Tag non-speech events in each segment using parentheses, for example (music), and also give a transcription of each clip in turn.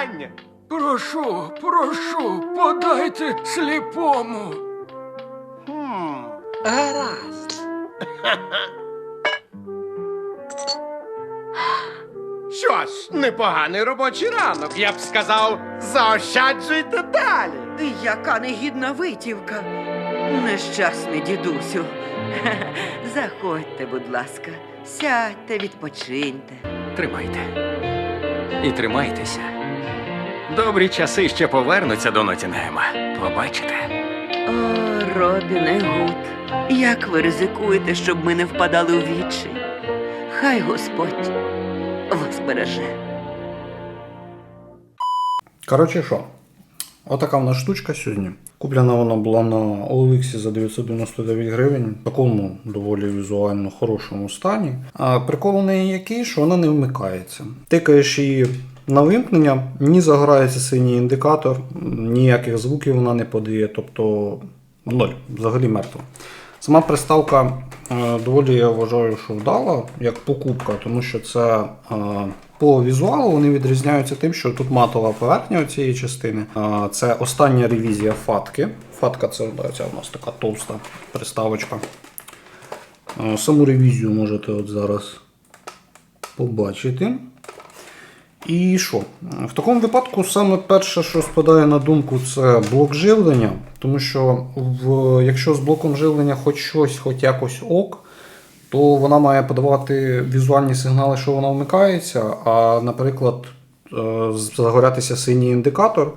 питання. Прошу, прошу, подайте сліпому. Хм. Гаразд. (laughs) Що ж, непоганий робочий ранок. Я б сказав, заощаджуйте далі. Яка негідна витівка. Нещасний дідусю. (laughs) Заходьте, будь ласка, сядьте, відпочиньте. Тримайте. І тримайтеся. Добрі часи ще повернуться до Нотінгема. Побачите. О, Робіне Гуд, як ви ризикуєте, щоб ми не впадали у вічі? Хай Господь вас береже. Коротше, що? Отака в нас штучка сьогодні. Куплена вона була на OLX за 999 гривень, в такому доволі візуально хорошому стані. А прикол у неї який, що вона не вмикається. Тикаєш її на вимкнення, ні загорається синій індикатор, ніяких звуків вона не подає, тобто ноль, взагалі мертва. Сама приставка е, доволі я вважаю, що вдала як покупка, тому що це е, по візуалу вони відрізняються тим, що тут матова поверхня цієї частини. Це остання ревізія фатки. Фатка це да, у нас така товста приставочка. Е, Саму ревізію можете от зараз побачити. І що? В такому випадку саме перше, що спадає на думку, це блок живлення. Тому що в, якщо з блоком живлення хоч щось, хоч якось ок, то вона має подавати візуальні сигнали, що вона вмикається. А, наприклад, е, загорятися синій індикатор.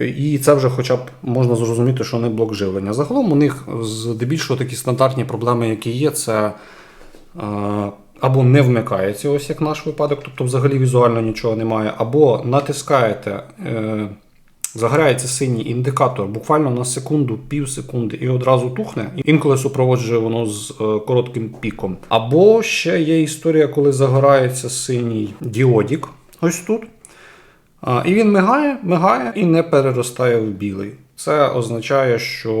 І це вже хоча б можна зрозуміти, що не блок живлення. Загалом у них здебільшого такі стандартні проблеми, які є, це е, або не вмикається, ось як наш випадок, тобто взагалі візуально нічого немає, або натискаєте, е, загорається синій індикатор буквально на секунду, пів секунди і одразу тухне. Інколи супроводжує воно з е, коротким піком. Або ще є історія, коли загорається синій діодік, ось тут. І він мигає, мигає і не переростає в білий. Це означає, що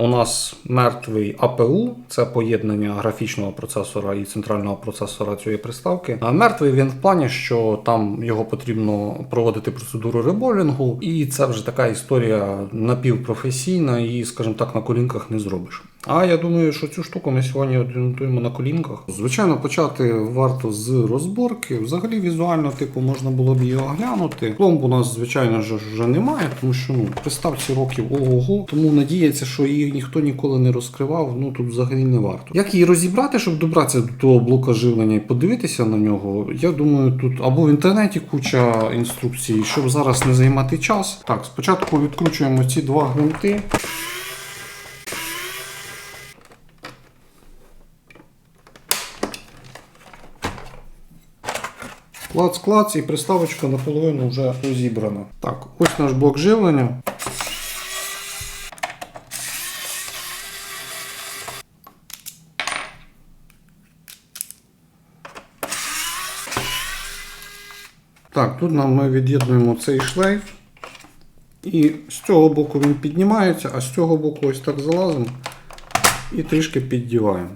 у нас мертвий АПУ, це поєднання графічного процесора і центрального процесора цієї приставки. А мертвий він в плані, що там його потрібно проводити процедуру реболінгу, і це вже така історія напівпрофесійна, і, скажімо так, на колінках не зробиш. А я думаю, що цю штуку ми сьогодні орієнтуємо на колінках. Звичайно, почати варто з розборки. Взагалі, візуально, типу, можна було б її оглянути. Пломб у нас, звичайно ж, вже немає, тому що ну, приставці років ого-го. Тому надіється, що її ніхто ніколи не розкривав. Ну тут взагалі не варто. Як її розібрати, щоб добратися до того блока живлення і подивитися на нього? Я думаю, тут або в інтернеті куча інструкцій, щоб зараз не займати час. Так, спочатку відкручуємо ці два гвинти. Клац-клац і приставочка наполовину вже розібрана. Так, ось наш блок живлення. Так, тут нам ми від'єднуємо цей шлейф. І з цього боку він піднімається, а з цього боку ось так залазимо і трішки піддіваємо.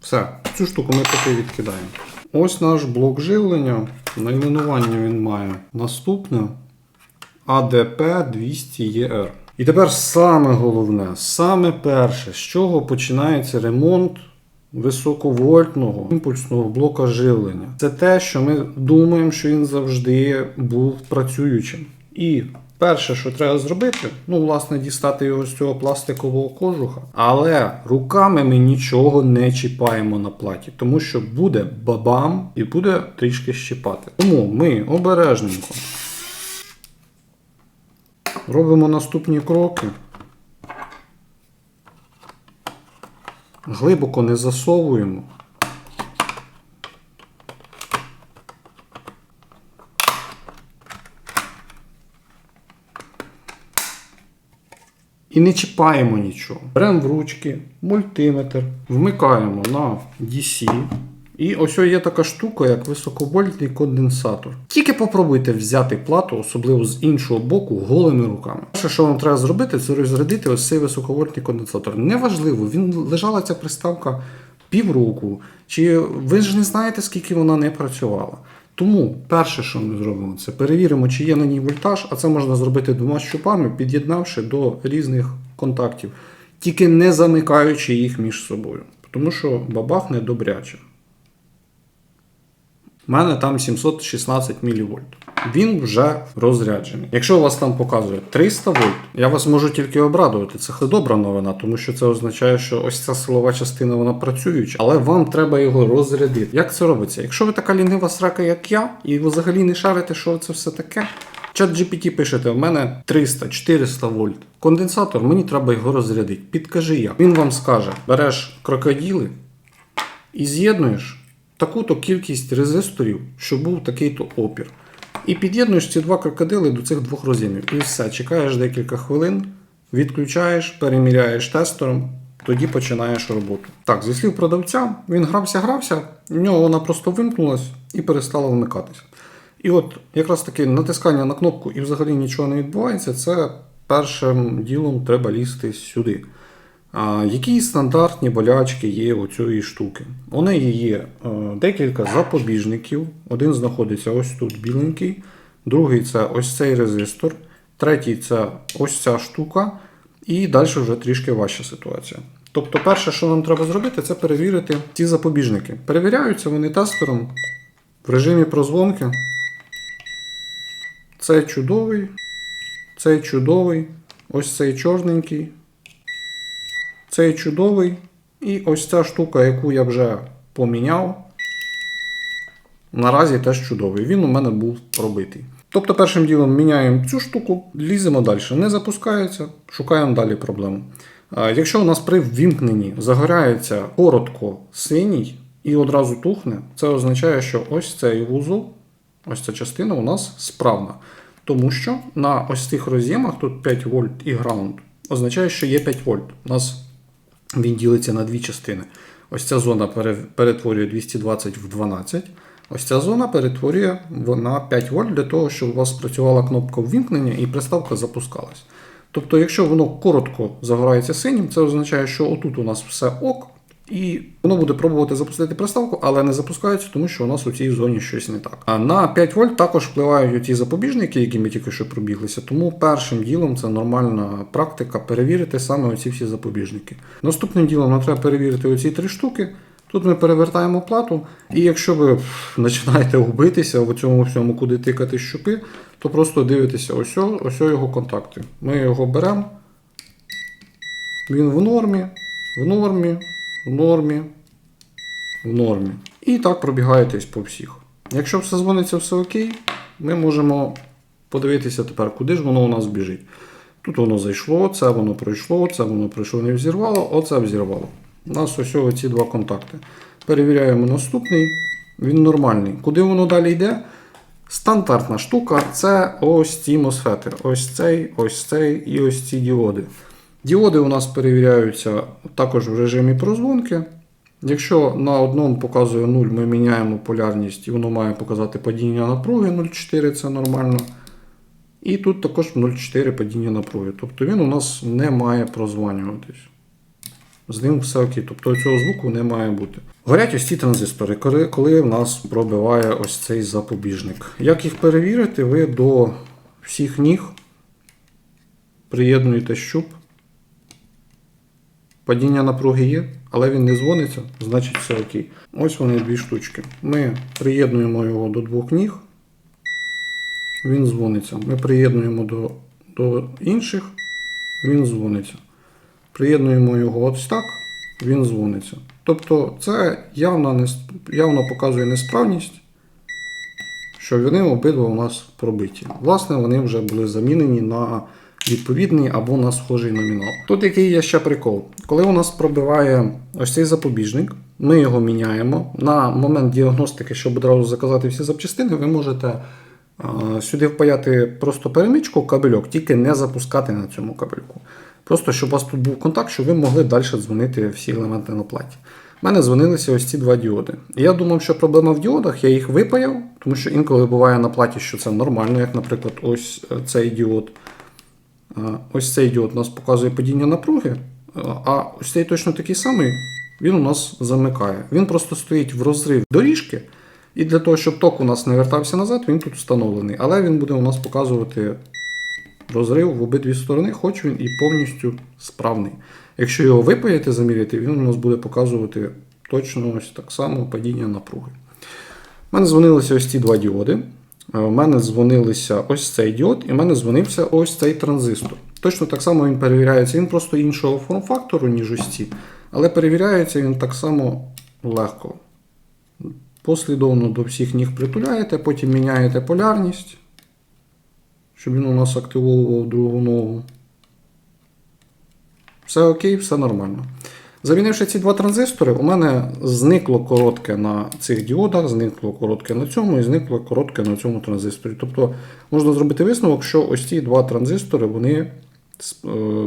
Все, цю штуку ми поки відкидаємо. Ось наш блок живлення. Найменування він має наступне ADP 200 ER. І тепер саме головне, саме перше, з чого починається ремонт високовольтного імпульсного блока живлення. Це те, що ми думаємо, що він завжди був працюючим. І перше, що треба зробити, ну, власне, дістати його з цього пластикового кожуха. Але руками ми нічого не чіпаємо на платі, тому що буде бабам і буде трішки щіпати. Тому ми обережненько робимо наступні кроки. Глибоко не засовуємо. І не чіпаємо нічого. Беремо в ручки, мультиметр, вмикаємо на DC. І ось є така штука, як високовольтний конденсатор. Тільки попробуйте взяти плату, особливо з іншого боку, голими руками. Перше, що вам треба зробити, це розрядити ось цей високовольтний конденсатор. Неважливо, він лежала ця приставка півроку, чи ви ж не знаєте, скільки вона не працювала. Тому перше, що ми зробимо, це перевіримо, чи є на ній вольтаж, а це можна зробити двома щупами, під'єднавши до різних контактів, тільки не замикаючи їх між собою. Тому що бабахне добряче. У мене там 716 мВ. Він вже розряджений. Якщо у вас там показує 300 вольт, я вас можу тільки обрадувати. Це добра новина, тому що це означає, що ось ця силова частина вона працююча, але вам треба його розрядити. Як це робиться? Якщо ви така лінива срака, як я, і ви взагалі не шарите, що це все таке. Чат GPT пишете, в мене 300-400 вольт. Конденсатор, мені треба його розрядити. Підкажи як. Він вам скаже: береш крокоділи і з'єднуєш таку-то кількість резисторів, щоб був такий-то опір. І під'єднуєш ці два крокодили до цих двох роз'ємів. І все, чекаєш декілька хвилин, відключаєш, переміряєш тестером, тоді починаєш роботу. Так, зі слів продавця, він грався, грався, в нього вона просто вимкнулась і перестала вмикатися. І от якраз таки натискання на кнопку і взагалі нічого не відбувається, це першим ділом треба лізти сюди. Які стандартні болячки є у цієї штуки? У неї є е, декілька запобіжників. Один знаходиться ось тут біленький, другий це ось цей резистор, третій це ось ця штука, і далі вже трішки важча ситуація. Тобто, перше, що нам треба зробити, це перевірити ці запобіжники. Перевіряються вони тестером в режимі прозвонки. Цей чудовий, цей чудовий, ось цей чорненький, цей чудовий. І ось ця штука, яку я вже поміняв. Наразі теж чудовий. Він у мене був пробитий. Тобто, першим ділом міняємо цю штуку, ліземо далі. Не запускається, шукаємо далі проблему. Якщо у нас при ввімкненні загорається коротко синій і одразу тухне, це означає, що ось цей вузол, ось ця частина у нас справна. Тому що на ось цих роз'ємах тут 5 вольт і граунд означає, що є 5 вольт. У нас він ділиться на дві частини. Ось ця зона перетворює 220 в 12. Ось ця зона перетворює на 5 вольт для того, щоб у вас працювала кнопка ввімкнення і приставка запускалась. Тобто, якщо воно коротко загорається синім, це означає, що отут у нас все ок, і воно буде пробувати запустити приставку, але не запускається, тому що у нас у цій зоні щось не так. А на 5 вольт також впливають ті запобіжники, які ми тільки що пробіглися. Тому першим ділом це нормальна практика перевірити саме оці всі запобіжники. Наступним ділом нам треба перевірити оці три штуки. Тут ми перевертаємо плату, і якщо ви починаєте губитися в цьому всьому, куди тикати щупи, то просто дивитеся ось, ось його контакти. Ми його беремо. Він в нормі, в нормі, в нормі, в нормі. І так пробігаєтесь по всіх. Якщо все дзвониться, все окей, ми можемо подивитися тепер, куди ж воно у нас біжить. Тут воно зайшло, це воно пройшло, це воно пройшло, не взірвало, оце взірвало. У нас ось ці два контакти. Перевіряємо наступний, він нормальний. Куди воно далі йде? Стандартна штука це ось ці мосфети. Ось цей, ось цей і ось ці діоди. Діоди у нас перевіряються також в режимі прозвонки. Якщо на одному показує 0, ми міняємо полярність і воно має показати падіння напруги 0,4, це нормально. І тут також 0,4 падіння напруги. Тобто він у нас не має прозванюватись. З ним все окей. Тобто цього звуку не має бути. Горять ось ці транзистори, коли, в нас пробиває ось цей запобіжник. Як їх перевірити, ви до всіх ніг приєднуєте щуп. Падіння напруги є, але він не дзвониться, значить все окей. Ось вони дві штучки. Ми приєднуємо його до двох ніг. Він дзвониться. Ми приєднуємо до, до інших, він дзвониться. Приєднуємо його ось так, він дзвониться. Тобто це явно, не, явно показує несправність, що вони обидва у нас пробиті. Власне, вони вже були замінені на відповідний або на схожий номінал. Тут який є ще прикол. Коли у нас пробиває ось цей запобіжник, ми його міняємо. На момент діагностики, щоб одразу заказати всі запчастини, ви можете а, сюди впаяти просто перемичку, кабельок, тільки не запускати на цьому кабельку. Просто щоб у вас тут був контакт, щоб ви могли далі дзвонити всі елементи на платі. У мене дзвонилися ось ці два діоди. Я думав, що проблема в діодах, я їх випаяв, тому що інколи буває на платі, що це нормально, як, наприклад, ось е, цей діод. А, Ось цей діод у нас показує падіння напруги, а ось цей точно такий самий. він у нас замикає. Він просто стоїть в розрив доріжки, і для того, щоб ток у нас не вертався назад, він тут встановлений. Але він буде у нас показувати розрив в обидві сторони, хоч він і повністю справний. Якщо його випаяти, заміряти, він у нас буде показувати точно ось так само падіння напруги. У мене дзвонилися ось ці два діоди. У мене дзвонилися ось цей діод, і в мене дзвонився ось цей транзистор. Точно так само він перевіряється. Він просто іншого форм-фактору, ніж ось ці, але перевіряється він так само легко. Послідовно до всіх ніг притуляєте, потім міняєте полярність, щоб він у нас активовував другу ногу. Все окей, все нормально. Замінивши ці два транзистори, у мене зникло коротке на цих діодах, зникло коротке на цьому і зникло коротке на цьому транзисторі. Тобто можна зробити висновок, що ось ці два транзистори вони е,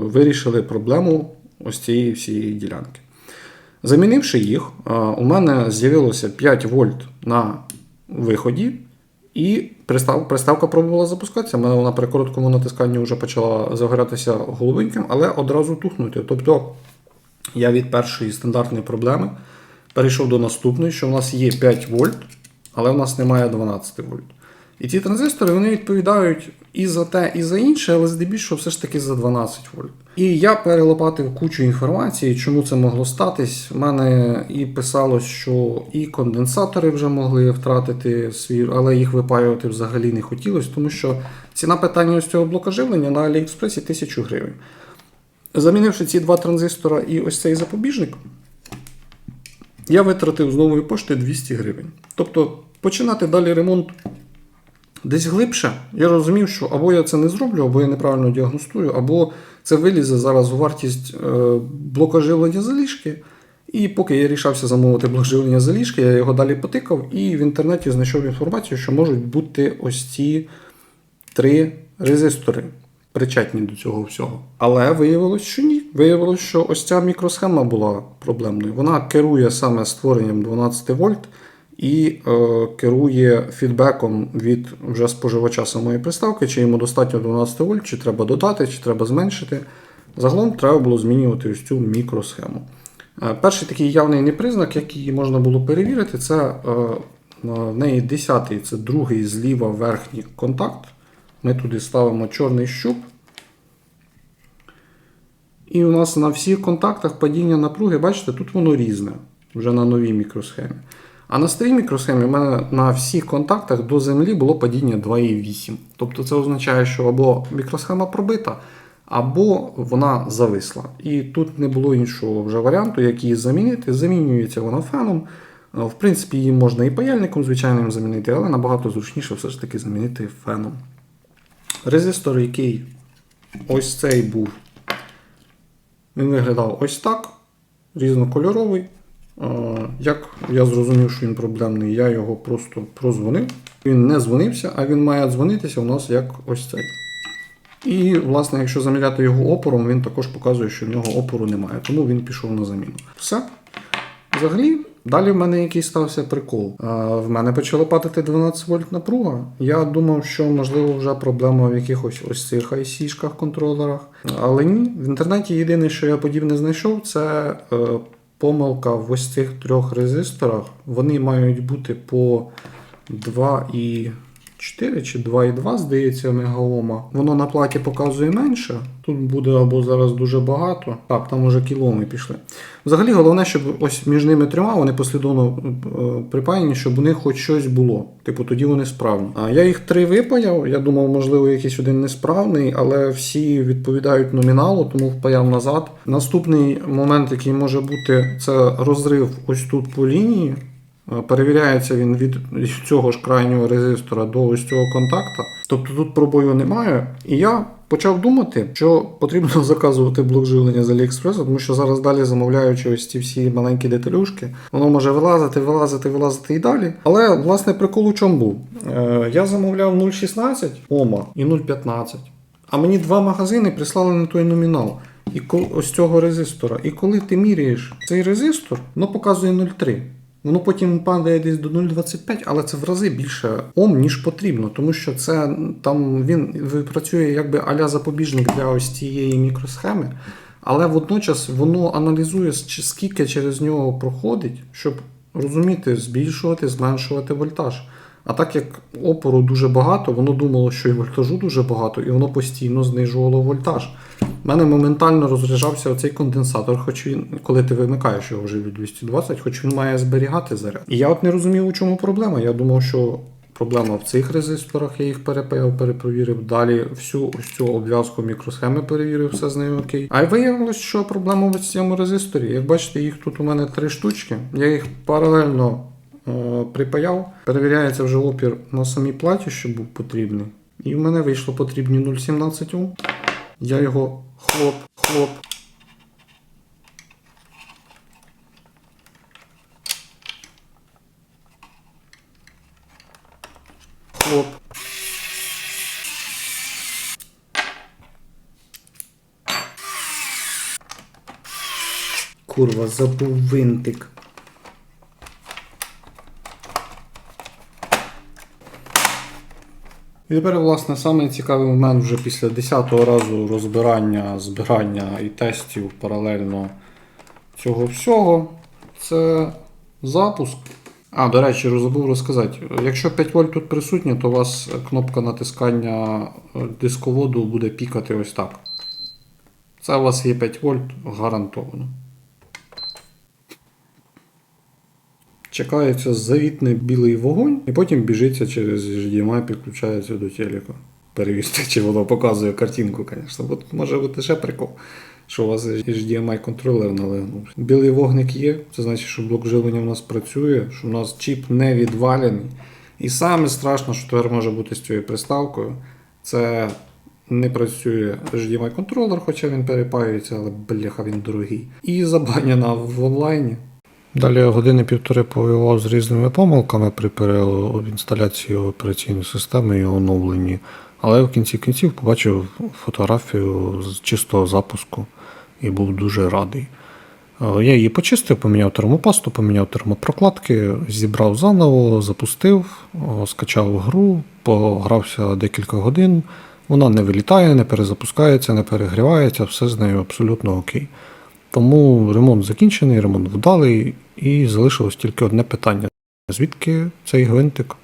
вирішили проблему ось цієї всієї ділянки. Замінивши їх, е, у мене з'явилося 5 вольт на виході, і пристав, приставка пробувала запускатися. У мене вона при короткому натисканні вже почала загорятися головеньким, але одразу тухнути. Тобто я від першої стандартної проблеми перейшов до наступної, що в нас є 5 вольт, але в нас немає 12 вольт. І ці транзистори вони відповідають і за те, і за інше, але здебільшого все ж таки за 12 вольт. І я перелопатив кучу інформації, чому це могло статись. У мене і писалось, що і конденсатори вже могли втратити свій, але їх випаювати взагалі не хотілося, тому що ціна питання ось цього блока живлення на Аліекспресі 1000 гривень. Замінивши ці два транзистора і ось цей запобіжник, я витратив з нової пошти 200 гривень. Тобто починати далі ремонт десь глибше, я розумів, що або я це не зроблю, або я неправильно діагностую, або це вилізе зараз у вартість е, блока живлення заліжки. І поки я рішався замовити блок живлення заліжки, я його далі потикав і в інтернеті знайшов інформацію, що можуть бути ось ці три резистори причетні до цього всього. Але виявилось, що ні. Виявилось, що ось ця мікросхема була проблемною. Вона керує саме створенням 12 вольт і е, керує фідбеком від вже споживача самої приставки, чи йому достатньо 12 вольт, чи треба додати, чи треба зменшити. Загалом треба було змінювати ось цю мікросхему. Е, Перший такий явний непризнак, який можна було перевірити, це е, в неї 10-й, це другий зліва верхній контакт. Ми туди ставимо чорний щуп. І у нас на всіх контактах падіння напруги, бачите, тут воно різне, вже на новій мікросхемі. А на старій мікросхемі в мене на всіх контактах до землі було падіння 2,8. Тобто це означає, що або мікросхема пробита, або вона зависла. І тут не було іншого вже варіанту, як її замінити. Замінюється вона феном. Е, В принципі, її можна і паяльником звичайним замінити, але набагато зручніше все ж таки замінити феном. Резистор, який ось цей був, він виглядав ось так, різнокольоровий. Як я зрозумів, що він проблемний, я його просто прозвонив. Він не дзвонився, а він має дзвонитися у нас як ось цей. І, власне, якщо заміряти його опором, він також показує, що в нього опору немає, тому він пішов на заміну. Все. Взагалі, далі в мене якийсь стався прикол. В мене почала падати 12 вольт напруга. Я думав, що можливо вже проблема в якихось ось цих IC-шках контролерах. Але ні, в інтернеті єдине, що я подібне знайшов, це е, помилка в ось цих трьох резисторах. Вони мають бути по 2,4 чи 2,2, здається, мегаома. Воно на платі показує менше. Тут буде або зараз дуже багато. Так, там уже кіломи пішли. Взагалі, головне, щоб ось між ними трьома вони послідовно е, припаяні, щоб у них хоч щось було. Типу, тоді вони справні. А я їх три випаяв. Я думав, можливо, якийсь один несправний, але всі відповідають номіналу, тому впаяв назад. Наступний момент, який може бути, це розрив ось тут по лінії. Е, Перевіряється він від цього ж крайнього резистора до ось цього контакта. Тобто тут пробою немає. І я почав думати, що потрібно (laughs) заказувати блок живлення з AliExpress, тому що зараз далі замовляючи ось ці всі маленькі деталюшки, воно може вилазити, вилазити, вилазити і далі. Але власне прикол у чому був? Е, я замовляв 0,16 Ома і 0,15. А мені два магазини прислали на той номінал. І ось цього резистора. І коли ти міряєш цей резистор, воно показує 0,3. Воно потім падає десь до 0,25, але це в рази більше Ом, ніж потрібно, тому що це там він працює якби аля запобіжник для ось цієї мікросхеми. Але водночас воно аналізує, скільки через нього проходить, щоб розуміти, збільшувати, зменшувати вольтаж. А так як опору дуже багато, воно думало, що і вольтажу дуже багато, і воно постійно знижувало вольтаж. У мене моментально розряджався оцей конденсатор, хоч він, коли ти вимикаєш його вже від 220, хоч він має зберігати заряд. І я от не розумів, у чому проблема. Я думав, що проблема в цих резисторах, я їх перепаяв, перепровірив. Далі всю ось цю обв'язку мікросхеми перевірив, все з нею окей. А й виявилось, що проблема в цьому резисторі. Як бачите, їх тут у мене три штучки. Я їх паралельно припаяв. Перевіряється вже опір на самій платі, що був потрібний. І в мене вийшло потрібні 0,17 Ом. Я його хлоп, хлоп. Хлоп. Курва, забув винтик. І тепер, власне, самий цікавий момент вже після 10-го разу розбирання, збирання і тестів паралельно цього всього. Це запуск. А, до речі, забув розказати. Якщо 5 вольт тут присутня, то у вас кнопка натискання дисководу буде пікати ось так. Це у вас є 5 вольт гарантовано. Чекається завітний білий вогонь, і потім біжиться через HDMI, підключається до телека. Перевірте, чи воно показує картинку, звісно. От може бути ще прикол, що у вас HDMI контролер налегнувся. Білий вогник є, це значить, що блок живлення в нас працює, що у нас чіп не відвалений. І саме страшне, що тепер може бути з цією приставкою, це не працює HDMI контролер, хоча він перепаюється, але бляха він дорогий. І забанена в онлайні. Далі я години півтори повоював з різними помилками при переінсталяції операційної системи і оновленні. Але в кінці кінців побачив фотографію з чистого запуску і був дуже радий. Е, Я її почистив, поміняв термопасту, поміняв термопрокладки, зібрав заново, запустив, скачав гру, погрався декілька годин. Вона не вилітає, не перезапускається, не перегрівається, все з нею абсолютно окей. Тому ремонт закінчений, ремонт вдалий, і залишилось тільки одне питання: звідки цей гвинтик?